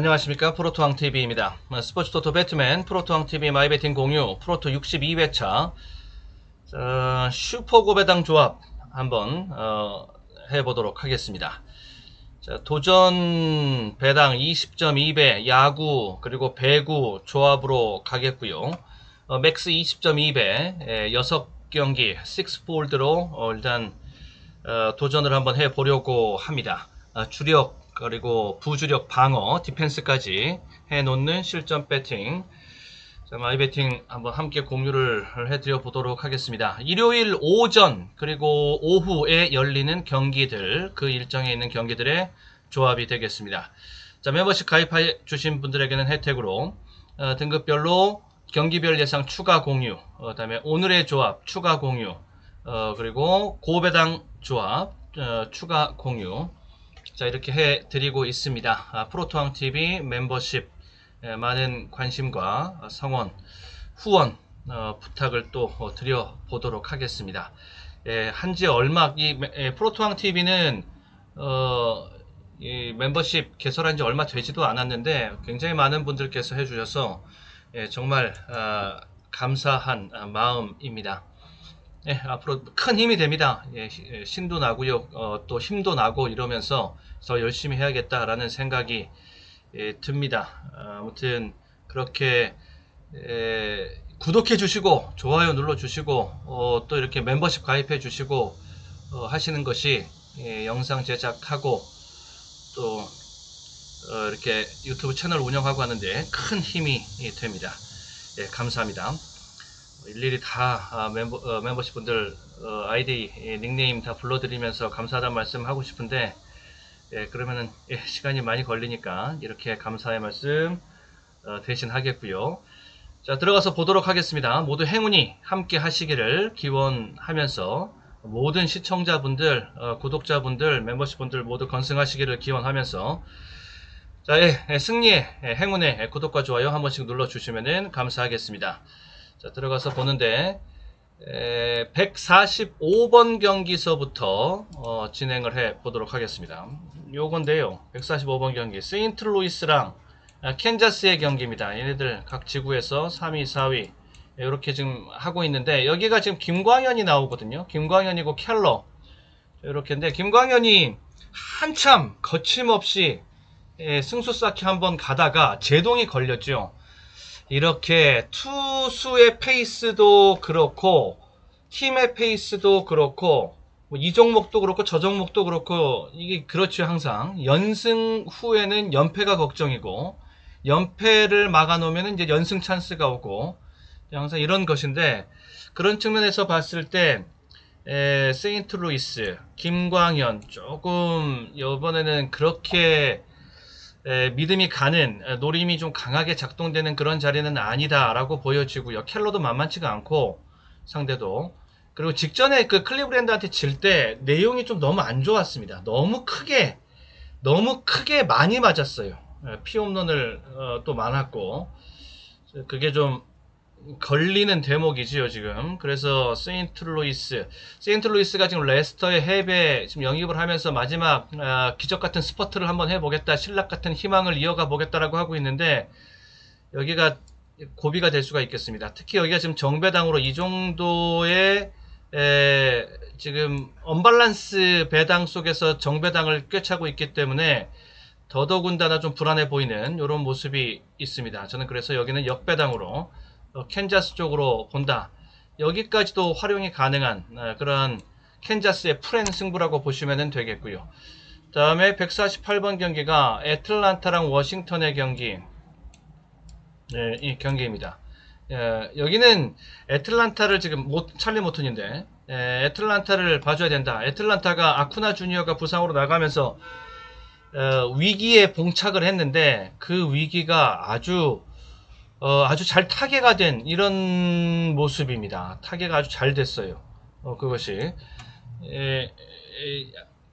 안녕하십니까 프로토왕TV입니다. 스포츠 토토 배트맨 프로토왕TV 마이베팅 공유 프로토 62회차 슈퍼 고배당 조합 한번 어, 해보도록 하겠습니다. 자, 도전 배당 20.2배 야구 그리고 배구 조합으로 가겠고요. 어, 맥스 20.2배 6경기 6폴드로 어, 일단 어, 도전을 한번 해보려고 합니다. 아, 주력 그리고 부주력 방어 디펜스까지 해놓는 실전 배팅 자, 마이 배팅 한번 함께 공유를 해드려 보도록 하겠습니다. 일요일 오전 그리고 오후에 열리는 경기들 그 일정에 있는 경기들의 조합이 되겠습니다. 자 멤버십 가입해 주신 분들에게는 혜택으로 어, 등급별로 경기별 예상 추가 공유 어, 그다음에 오늘의 조합 추가 공유 어, 그리고 고배당 조합 어, 추가 공유 자 이렇게 해 드리고 있습니다. 아, 프로토왕 TV 멤버십 에, 많은 관심과 성원, 후원 어, 부탁을 또 어, 드려 보도록 하겠습니다. 예, 한지 얼마 이 매- 예, 프로토왕 TV는 어, 이 멤버십 개설한 지 얼마 되지도 않았는데 굉장히 많은 분들께서 해주셔서 예, 정말 아, 감사한 아, 마음입니다. 예, 앞으로 큰 힘이 됩니다. 예, 시- 예, 신도 나고요, 어, 또 힘도 나고 이러면서 더 열심히 해야겠다라는 생각이 예, 듭니다. 아, 아무튼 그렇게 예, 구독해 주시고 좋아요 눌러 주시고 어, 또 이렇게 멤버십 가입해 주시고 어, 하시는 것이 예, 영상 제작하고 또 어, 이렇게 유튜브 채널 운영하고 하는데 큰 힘이 예, 됩니다. 예, 감사합니다. 일일이 다 아, 멤버, 어, 멤버십 분들 어, 아이디 예, 닉네임 다 불러드리면서 감사하다는 말씀 하고 싶은데 예, 그러면은 예, 시간이 많이 걸리니까 이렇게 감사의 말씀 어, 대신 하겠고요. 자 들어가서 보도록 하겠습니다. 모두 행운이 함께 하시기를 기원하면서 모든 시청자분들, 어, 구독자분들, 멤버십분들 모두 건승하시기를 기원하면서 자 예, 예, 승리의 예, 행운의 예, 구독과 좋아요 한 번씩 눌러주시면 감사하겠습니다. 자 들어가서 보는데 145번 경기서부터 어, 진행을 해 보도록 하겠습니다. 요건데요. 145번 경기 세인트루이스랑 아, 캔자스의 경기입니다. 얘네들 각 지구에서 3위, 4위 이렇게 지금 하고 있는데 여기가 지금 김광현이 나오거든요. 김광현이고 켈러 이렇게인데 김광현이 한참 거침없이 예, 승수 쌓기 한번 가다가 제동이 걸렸죠. 이렇게 투수의 페이스도 그렇고 팀의 페이스도 그렇고 뭐 이 종목도 그렇고 저 종목도 그렇고 이게 그렇죠 항상. 연승 후에는 연패가 걱정이고 연패를 막아놓으면 이제 연승 찬스가 오고 항상 이런 것인데 그런 측면에서 봤을 때 에, 세인트루이스 김광현 조금 이번에는 그렇게 에, 믿음이 가는 에, 노림이 좀 강하게 작동되는 그런 자리는 아니다라고 보여지고요. 켈러도 만만치가 않고 상대도 그리고 직전에 그 클리브랜드한테 질 때 내용이 좀 너무 안 좋았습니다. 너무 크게 너무 크게 많이 맞았어요. 에, 피홈런을 어, 또 많았고 그게 좀 걸리는 대목이지요 지금. 그래서 세인트루이스, 세인트루이스가 지금 레스터의 해배 지금 영입을 하면서 마지막 아, 기적 같은 스퍼트를 한번 해보겠다, 신락 같은 희망을 이어가 보겠다라고 하고 있는데 여기가 고비가 될 수가 있겠습니다. 특히 여기가 지금 정배당으로 이 정도의 에, 지금 언밸런스 배당 속에서 정배당을 꿰차고 있기 때문에 더더군다나 좀 불안해 보이는 이런 모습이 있습니다. 저는 그래서 여기는 역배당으로 어, 캔자스 쪽으로 본다. 여기까지도 활용이 가능한 어, 그런 캔자스의 프렌 승부라고 보시면 되겠고요. 다음에 148번 경기가 애틀란타랑 워싱턴의 경기. 네, 이 경기입니다. 예, 여기는 애틀란타를 지금 못, 찰리 모튼인데 예, 애틀란타를 봐줘야 된다. 애틀란타가 아쿠나 주니어가 부상으로 나가면서 어, 위기에 봉착을 했는데 그 위기가 아주 어, 아주 잘 타개가 된 이런 모습입니다. 타개가 아주 잘 됐어요. 어, 그것이 에, 에,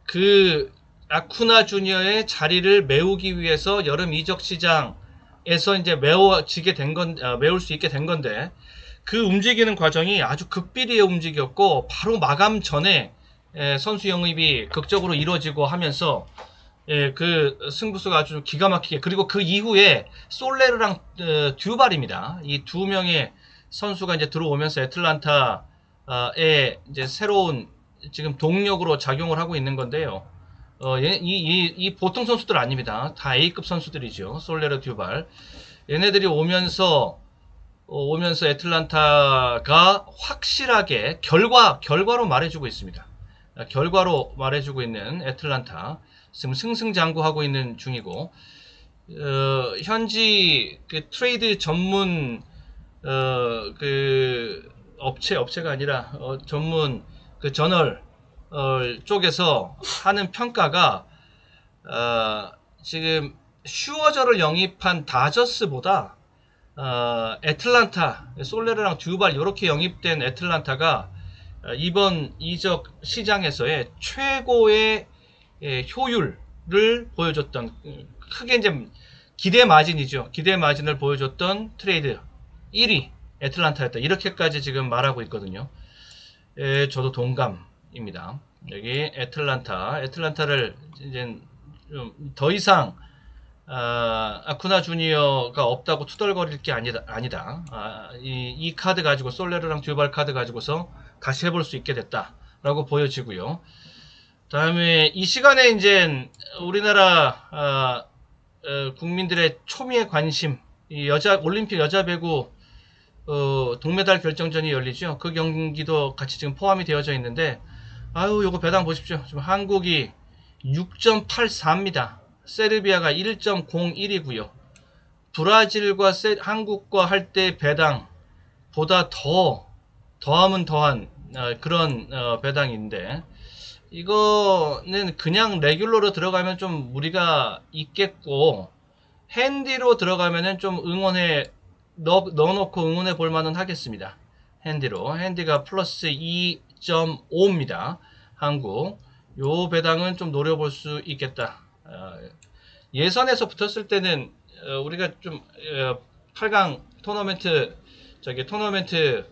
그 아쿠나 주니어의 자리를 메우기 위해서 여름 이적 시장에서 이제 메워지게 된 건, 아, 메울 수 있게 된 건데 그 움직이는 과정이 아주 극비리에 움직였고 바로 마감 전에 에, 선수 영입이 극적으로 이루어지고 하면서 예, 그 승부수가 아주 기가 막히게 그리고 그 이후에 솔레르랑 어, 듀발입니다. 이 두 명의 선수가 이제 들어오면서 애틀란타의 이제 새로운 지금 동력으로 작용을 하고 있는 건데요. 어, 얘- 이, 이, 이 보통 선수들 아닙니다. 다 A급 선수들이죠. 솔레르 듀발. 얘네들이 오면서 어, 오면서 애틀란타가 확실하게 결과 결과로 말해주고 있습니다. 아, 결과로 말해주고 있는 애틀란타 지금 승승장구하고 있는 중이고 어, 현지 그 트레이드 전문 어, 그 업체 업체가 아니라 어, 전문 그 저널 어, 쪽에서 하는 평가가 어, 지금 슈어저를 영입한 다저스보다 어, 애틀란타, 솔레르랑 듀발 이렇게 영입된 애틀란타가 어, 이번 이적 시장에서의 최고의 예, 효율을 보여줬던 음, 크게 이제 기대 마진이죠. 기대 마진을 보여줬던 트레이드 1위 애틀란타였다. 이렇게까지 지금 말하고 있거든요. 예, 저도 동감입니다. 여기 애틀란타, 애틀란타를 이제 좀더 이상 아, 아쿠나 주니어가 없다고 투덜거릴 게 아니다. 아니다. 아, 이, 이 카드 가지고 솔레르랑 듀발 카드 가지고서 다시 해볼 수 있게 됐다라고 보여지고요. 다음에 이 시간에 이제 우리나라 아, 어, 국민들의 초미의 관심, 이 여자 올림픽 여자 배구 어, 동메달 결정전이 열리죠. 그 경기도 같이 지금 포함이 되어져 있는데, 아유, 요거 배당 보십시오. 지금 한국이 6.84입니다. 세르비아가 1.01이고요. 브라질과 세- 한국과 할 때 배당 보다 더 더하면 더한 어, 그런 어, 배당인데 이거는 그냥 레귤러로 들어가면 좀 무리가 있겠고 핸디로 들어가면은 좀 응원해 넣, 넣어놓고 응원해 볼 만은 하겠습니다. 핸디로 핸디가 플러스 2.5입니다. 한국 요 배당은 좀 노려볼 수 있겠다. 어, 예선에서 붙었을 때는 어, 우리가 좀 8강 토너멘트 저기 토너멘트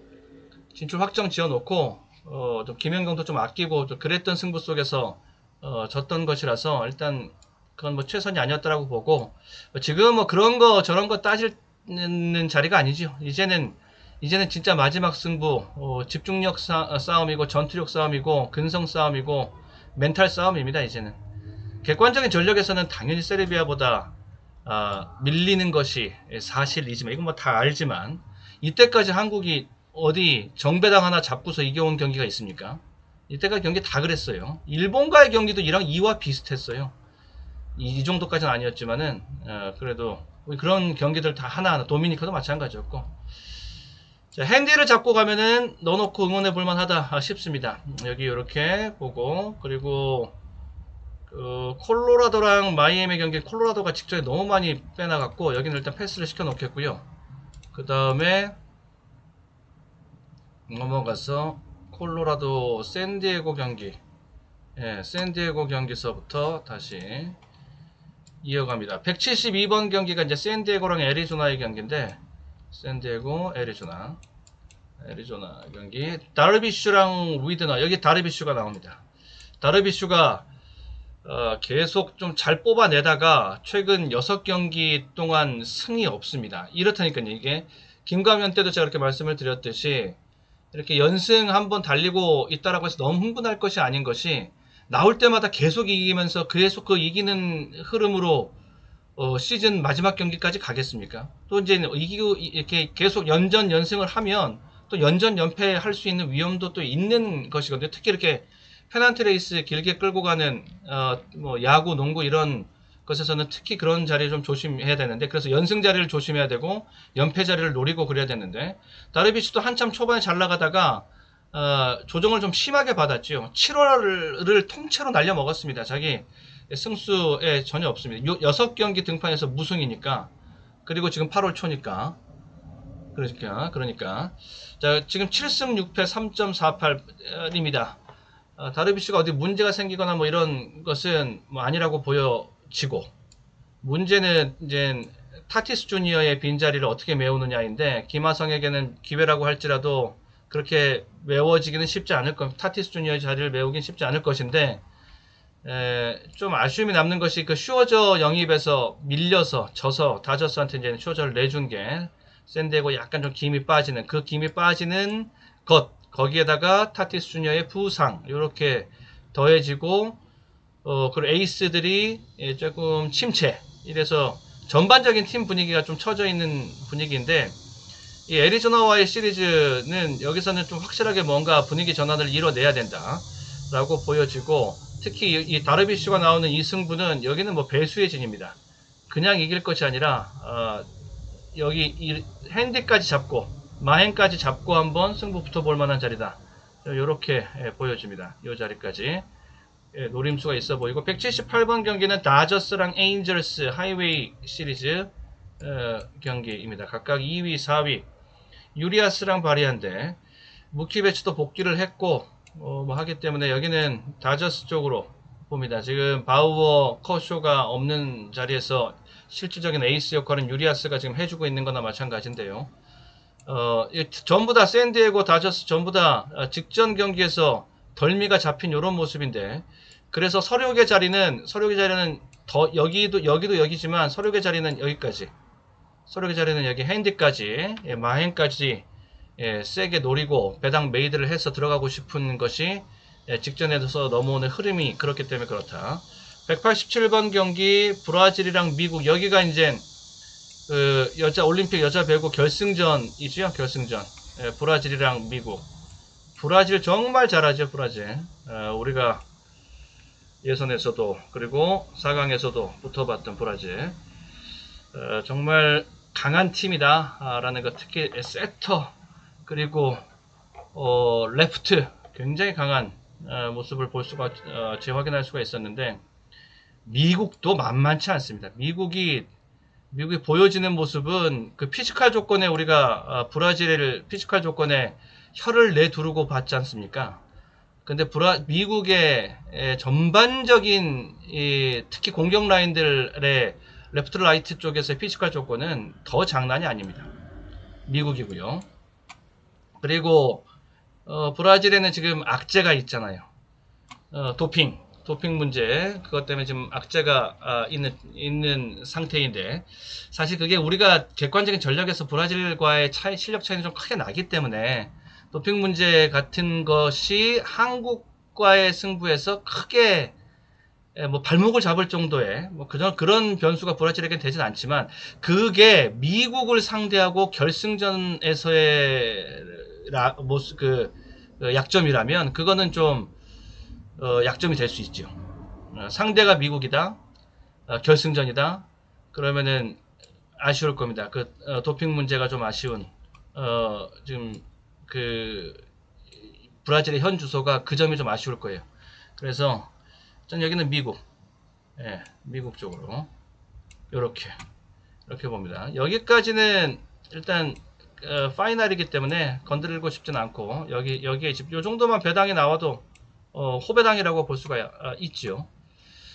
진출 확정 지어놓고 어, 좀 김연경도 좀 아끼고 좀 그랬던 승부 속에서 어, 졌던 것이라서 일단 그건 뭐 최선이 아니었다라고 보고 지금 뭐 그런 거 저런 거 따지는 자리가 아니죠. 이제는 이제는 진짜 마지막 승부 어, 집중력 싸, 싸움이고 전투력 싸움이고 근성 싸움이고 멘탈 싸움입니다. 이제는 객관적인 전력에서는 당연히 세르비아보다 아, 밀리는 것이 사실이지만 이건 뭐 다 알지만 이때까지 한국이 어디 정배당 하나 잡고서 이겨온 경기가 있습니까? 이때까지 경기 다 그랬어요. 일본과의 경기도 이랑 이와 비슷했어요. 이, 이 정도까지는 아니었지만은 어, 그래도 그런 경기들 다 하나하나 도미니카도 마찬가지였고 자, 핸디를 잡고 가면은 넣어놓고 응원해 볼만하다 싶습니다. 여기 이렇게 보고 그리고 그 콜로라도랑 마이애미 경기 콜로라도가 직전에 너무 많이 빼나갔고 여기는 일단 패스를 시켜 놓겠고요. 그 다음에 넘어가서 콜로라도 샌디에고 경기 예, 샌디에고 경기서부터 다시 이어갑니다. 172번 경기가 이제 샌디에고랑 애리조나의 경기인데 샌디에고, 애리조나 애리조나 경기 다르비슈랑 위드너 여기 다르비슈가 나옵니다. 다르비슈가 어, 계속 좀 잘 뽑아내다가 최근 6경기 동안 승이 없습니다. 이렇다니까요. 이게 김광현 때도 제가 이렇게 말씀을 드렸듯이 이렇게 연승 한번 달리고 있다라고 해서 너무 흥분할 것이 아닌 것이 나올 때마다 계속 이기면서 계속 그 이기는 흐름으로 어, 시즌 마지막 경기까지 가겠습니까? 또 이제 이기고 이렇게 계속 연전 연승을 하면 또 연전 연패 할 수 있는 위험도 또 있는 것이거든요. 특히 이렇게 페난트 레이스 길게 끌고 가는 어, 뭐 야구, 농구 이런 것에서는 특히 그런 자리를 좀 조심해야 되는데 그래서 연승 자리를 조심해야 되고 연패 자리를 노리고 그래야 되는데 다르비슈도 한참 초반에 잘 나가다가 어, 조정을 좀 심하게 받았죠. 7월을 통째로 날려 먹었습니다. 자기 승수에 전혀 없습니다. 요, 6경기 등판에서 무승이니까 그리고 지금 8월 초니까 그러니까 그러니까 자 지금 7승 6패 3.48입니다. 어, 다르비슈가 어디 문제가 생기거나 뭐 이런 것은 뭐 아니라고 보여 지고 문제는 이제 타티스 주니어의 빈자리를 어떻게 메우느냐인데 김하성에게는 기회라고 할지라도 그렇게 메워지기는 쉽지 않을 겁니다. 타티스 주니어의 자리를 메우긴 쉽지 않을 것인데 에, 좀 아쉬움이 남는 것이 그 슈어저 영입에서 밀려서 져서 다저스한테 이제 슈어저를 내준 게 샌디에고 약간 좀 김이 빠지는 그 김이 빠지는 것 거기에다가 타티스 주니어의 부상 이렇게 더해지고 어 그리고 에이스들이 예, 조금 침체 이래서 전반적인 팀 분위기가 좀 처져 있는 분위기인데 이 애리조나와의 시리즈는 여기서는 좀 확실하게 뭔가 분위기 전환을 이뤄내야 된다라고 보여지고 특히 이, 이 다르비슈가 나오는 이 승부는 여기는 뭐 배수의 진입니다. 그냥 이길 것이 아니라 어, 여기 이 핸디까지 잡고 마행까지 잡고 한번 승부 붙어볼 만한 자리다. 이렇게 보여집니다. 이 자리까지 예, 노림수가 있어 보이고 178번 경기는 다저스랑 에인절스 하이웨이 시리즈 어, 경기입니다. 각각 2위, 4위 유리아스랑 바리안데 무키 배치도 복귀를 했고 어, 뭐 하기 때문에 여기는 다저스 쪽으로 봅니다. 지금 바우어 커쇼가 없는 자리에서 실질적인 에이스 역할은 유리아스가 지금 해주고 있는 거나 마찬가지인데요. 어, 이 전부 다 샌디에고 다저스 전부 다 어, 직전 경기에서 덜미가 잡힌 이런 모습인데 그래서 서류계 자리는 서류계 자리는 더 여기도 여기도 여기지만 서류계 자리는 여기까지. 서류계 자리는 여기 핸디까지 예, 마행까지 예, 세게 노리고 배당 메이드를 해서 들어가고 싶은 것이 예, 직전에서 넘어오는 흐름이 그렇기 때문에 그렇다. 187번 경기 브라질이랑 미국 여기가 이제 그 여자 올림픽 여자 배구 결승전이죠 결승전. 예, 브라질이랑 미국 브라질 정말 잘하죠 브라질 어, 우리가 예선에서도 그리고 4강에서도 붙어봤던 브라질 어, 정말 강한 팀이다 라는 것 특히 세터 그리고 어, 레프트 굉장히 강한 어, 모습을 볼 수가 어, 재확인할 수가 있었는데 미국도 만만치 않습니다. 미국이 미국이 보여지는 모습은 그 피지컬 조건에 우리가 어, 브라질을 피지컬 조건에 혀를 내두르고 봤지 않습니까? 근데 브라, 미국의 에, 전반적인 이, 특히 공격 라인들의 레프트 라이트 쪽에서의 피지컬 조건은 더 장난이 아닙니다. 미국이고요. 그리고 어, 브라질에는 지금 악재가 있잖아요. 어, 도핑, 도핑 문제 그것 때문에 지금 악재가 아, 있는 있는 상태인데 사실 그게 우리가 객관적인 전력에서 브라질과의 차이 실력 차이는 좀 크게 나기 때문에 도핑 문제 같은 것이 한국과의 승부에서 크게 에, 뭐 발목을 잡을 정도의 뭐 그런 변수가 브라질에겐 되진 않지만 그게 미국을 상대하고 결승전에서의 라, 모습 그 어, 약점이라면 그거는 좀 어, 약점이 될 수 있죠. 어, 상대가 미국이다, 어, 결승전이다. 그러면은 아쉬울 겁니다. 그 어, 도핑 문제가 좀 아쉬운 어, 지금 그 브라질의 현 주소가 그 점이 좀 아쉬울 거예요. 그래서 전 여기는 미국, 예, 미국 쪽으로 이렇게 이렇게 봅니다. 여기까지는 일단 어, 파이널이기 때문에 건드리고 싶진 않고 여기 여기에 집 요 정도만 배당이 나와도 어, 호배당이라고 볼 수가 어, 있지요.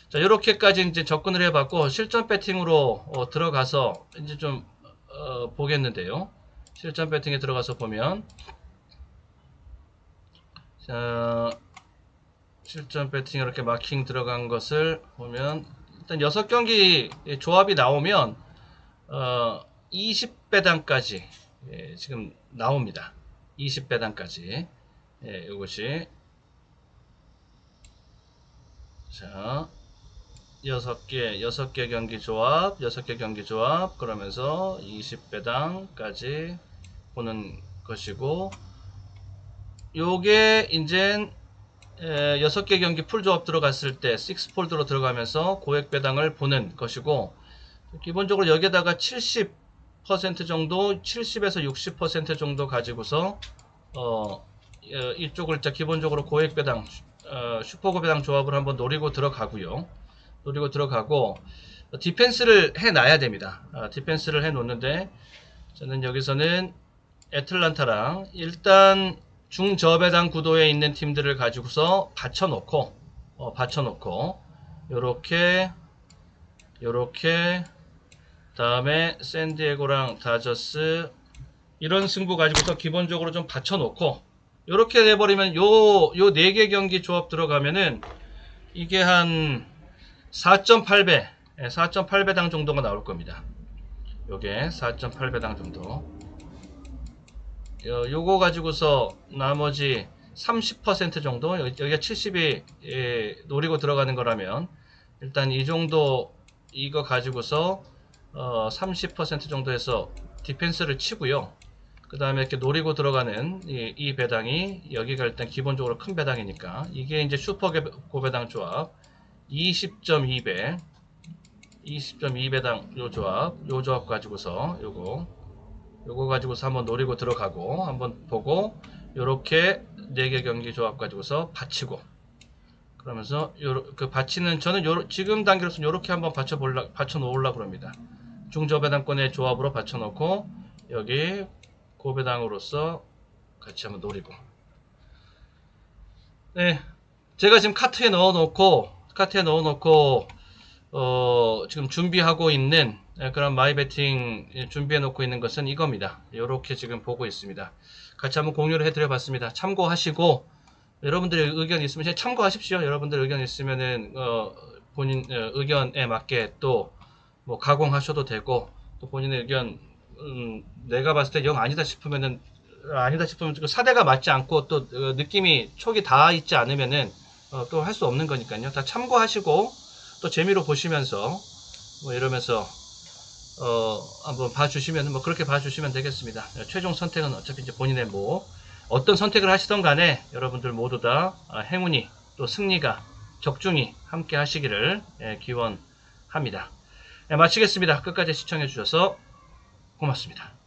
자 이렇게까지 이제 접근을 해봤고 실전 배팅으로 어, 들어가서 이제 좀 어, 보겠는데요. 실전 배팅에 들어가서 보면 자 실전 배팅 이렇게 마킹 들어간 것을 보면 일단 6경기 조합이 나오면 어, 20배당까지 예, 지금 나옵니다. 20배당까지 예, 이것이 자 6개 6개 경기 조합 6개 경기 조합 그러면서 20배당까지 보는 것이고 요게 이제 6개 경기 풀 조합 들어갔을 때 6폴드로 들어가면서 고액 배당을 보는 것이고 기본적으로 여기에다가 70% 정도 70에서 60% 정도 가지고서 어, 이쪽을 자 기본적으로 고액 배당 어, 슈퍼고 배당 조합을 한번 노리고 들어가고요. 노리고 들어가고 디펜스를 해 놔야 됩니다. 어, 디펜스를 해 놓는데 저는 여기서는 애틀란타랑 일단 중저배당 구도에 있는 팀들을 가지고서 받쳐놓고 어, 받쳐놓고 요렇게 요렇게 다음에 샌디에고랑 다저스 이런 승부 가지고서 기본적으로 좀 받쳐놓고 요렇게 돼버리면 요 요 네 개 경기 조합 들어가면은 이게 한 4.8배, 4.8배당 정도가 나올 겁니다. 요게 4.8배당 정도. 요, 요거 가지고서 나머지 30% 정도, 여기- 여기가 70이 예, 노리고 들어가는 거라면, 일단 이 정도, 이거 가지고서, 어, 30% 정도에서 디펜스를 치고요. 그 다음에 이렇게 노리고 들어가는 이, 이 배당이, 여기가 일단 기본적으로 큰 배당이니까, 이게 이제 슈퍼 개- 고배당 조합, 20.2배, 20.2배당 요 조합, 요 조합 가지고서 요거 요거 가지고서 한번 노리고 들어가고 한번 보고 요렇게 4개 경기 조합 가지고서 받치고. 그러면서 요, 그 받치는 저는 요, 지금 단계로서는 요렇게 한번 받쳐 볼라 받쳐 놓으려고 그럽니다. 중저배당권의 조합으로 받쳐 놓고 여기 고배당으로서 같이 한번 노리고. 네. 제가 지금 카트에 넣어 놓고 카트에 넣어 놓고 어, 지금 준비하고 있는 예, 그런 마이 베팅 준비해 놓고 있는 것은 이겁니다. 이렇게 지금 보고 있습니다. 같이 한번 공유를 해드려 봤습니다. 참고하시고 여러분들의 의견 있으면 참고하십시오. 여러분들 의견 있으면은 어, 본인 어, 의견에 맞게 또 뭐 가공하셔도 되고 또 본인의 의견 음, 내가 봤을 때 영 아니다 싶으면은 아니다 싶으면 그 사대가 맞지 않고 또 어, 느낌이 촉이 닿아 있지 않으면은 어, 또할 수 없는 거니까요. 다 참고하시고 또 재미로 보시면서 뭐 이러면서 어 한번 봐주시면 뭐 그렇게 봐주시면 되겠습니다. 최종 선택은 어차피 이제 본인의 뭐 어떤 선택을 하시던 간에 여러분들 모두 다 아, 행운이 또 승리가 적중히 함께 하시기를 예, 기원합니다. 예, 마치겠습니다. 끝까지 시청해 주셔서 고맙습니다.